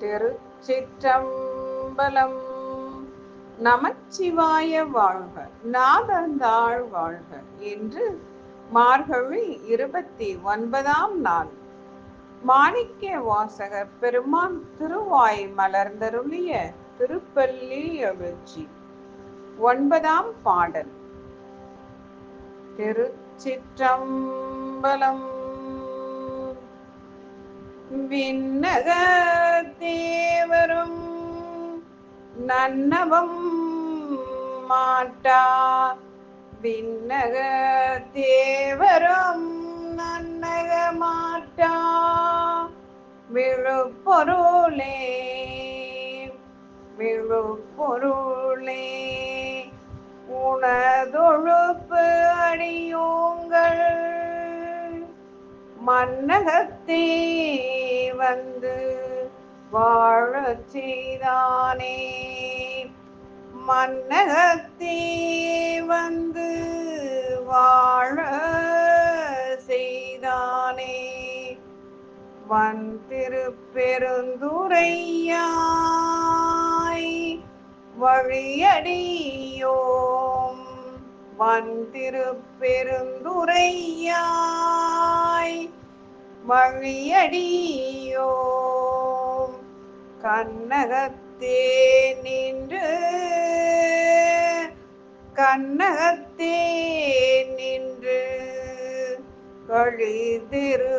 திருச்சிற்றம்பலம். நமச்சிவாய வாழ்க நாதந்தாள் வாழ்க என்று மார்கழி இருபத்தி ஒன்பதாம் நாள். மாணிக்க வாசகர் பெருமான் திருவாய் மலர்ந்தருளிய திருப்பள்ளி எழுச்சி. ஒன்பதாம் பாடல். திருச்சிற்றம்பலம். விண்ணக தேவரும் நன்னவம் மாட்டா. விண்ணக தேவரும் நன்னக மாட்டா. விழுப்பொருளே விழுப்பொருளே உணதொழுப்பு அடியோங்கள் மன்னகத்தே வந்து வாழச் செய்தானே மன்னகத்தே வந்து வாழ செய்தானே வன் திருப்பெருந்துரையாய் வழியடியோம். வன் திருப்பெருந்துரையாய் கண்ணகத்தையோம் கண்ணகத்தே நின்று கண்ணகத்தே நின்று கழிதிருதேனே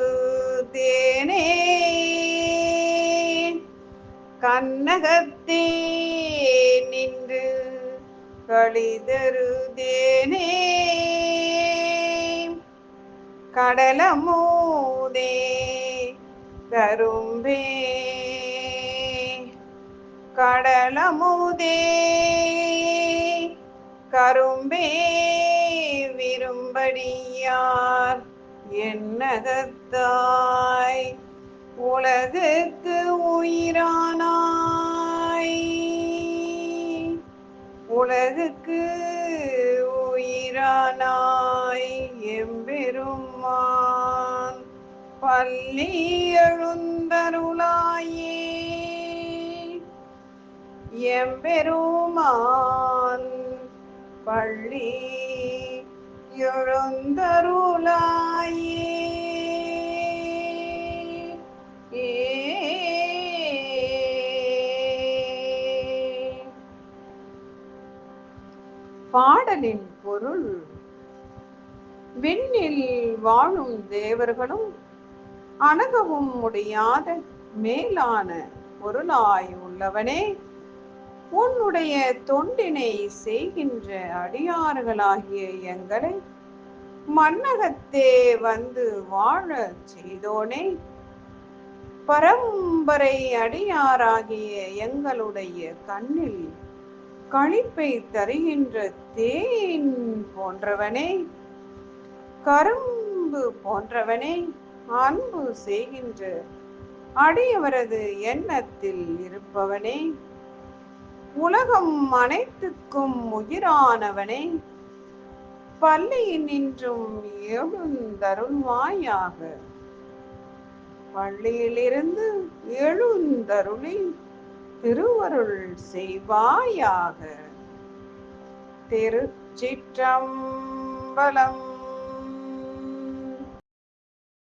கண்ணகத்தே நின்று கழிதருதேனே கடலமூதே கரும்பே. கடலமுதே. கரும்பே விரும்படியார் என்னகத்தாய். உலகுக்கு உயிரானாய். உலகுக்கு உயிரானாய் எம்பெருமா பள்ளி எழுந்தருளாயே. எம்பெருமான் பள்ளி எழுந்தருளாயே. பாடலின் பொருள் விண்ணில் வாழும் தேவர்களும் அணுகவும் முடியாத மேலான பொருளாய் உள்ளவனே உன்னுடைய தொண்டினை செய்கின்ற அடியார்களாகிய எங்களை மன்னகத்தே வந்து வாழ செய்தோனே. பரம்பரை அடியாராகிய எங்களுடைய கண்ணில் களிப்பை தருகின்ற தேன் போன்றவனே கரும்பு போன்றவனே அன்பு செய்கின்ற அடியவரது எண்ணத்தில் இருப்பவனே. உலகம் அனைத்துக்கும் உயிரானவனே. பள்ளியில் நின்றும் எழுந்தருள்வாயாக. பள்ளியிலிருந்து எழுந்தருளி திருவருள் செய்வாயாக. திருச்சிற்றம்பலம்